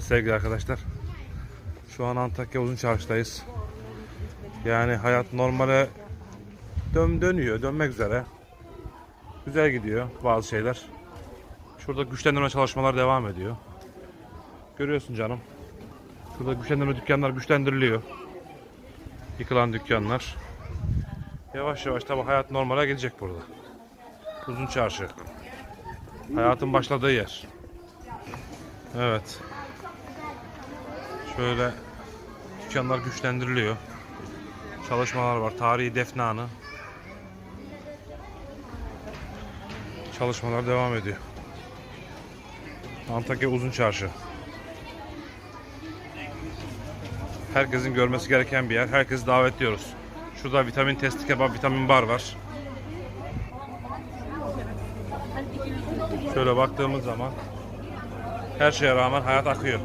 Sevgili arkadaşlar. Şu an Antakya Uzun Çarşı'dayız. Yani hayat normale dön dönüyor, dönmek üzere. Güzel gidiyor bazı şeyler. Şurada güçlendirme çalışmalar devam ediyor. Görüyorsun canım. Şurada güçlendirme dükkanlar güçlendiriliyor. Yıkılan dükkanlar. Yavaş yavaş tabi hayat normale gelecek burada. Uzun çarşı. Hayatın başladığı yer. Evet. Şöyle dükkanlar güçlendiriliyor. Çalışmalar var. Tarihi Defne Hanı. Çalışmalar devam ediyor. Antakya Uzun Çarşı. Herkesin görmesi gereken bir yer. Herkesi davetliyoruz. Şurada vitamin testi kebap, vitamin bar var. Şöyle baktığımız zaman her şeye rağmen hayat akıyor.